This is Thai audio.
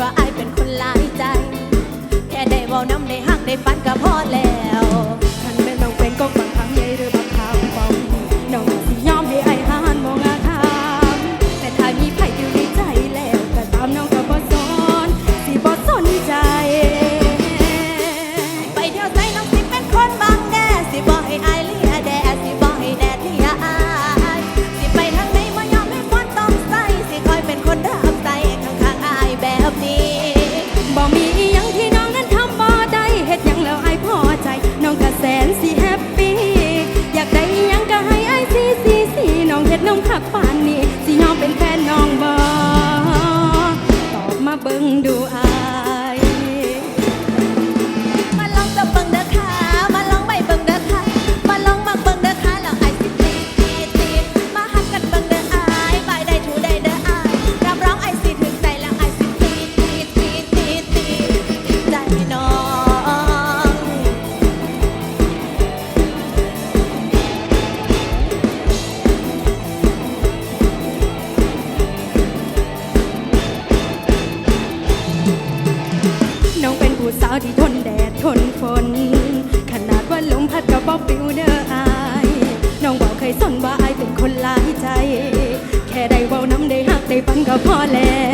ว่าไอเป็นคนหลายใจ แค่ได้เว้าน้ำในห้างในฝันก็พอแล้ว ฉันไม่ต้องเป็นก็ฟังคำใหญ่ ทนฝน ขนาดว่าลมพัดก็ะเป๋าปิวเด้ออาย น้องบอกเคยสนว่าอายเป็นคนหลายใจ แค่ได้เว้าน้ำได้หักได้ปันก็พอแล้ว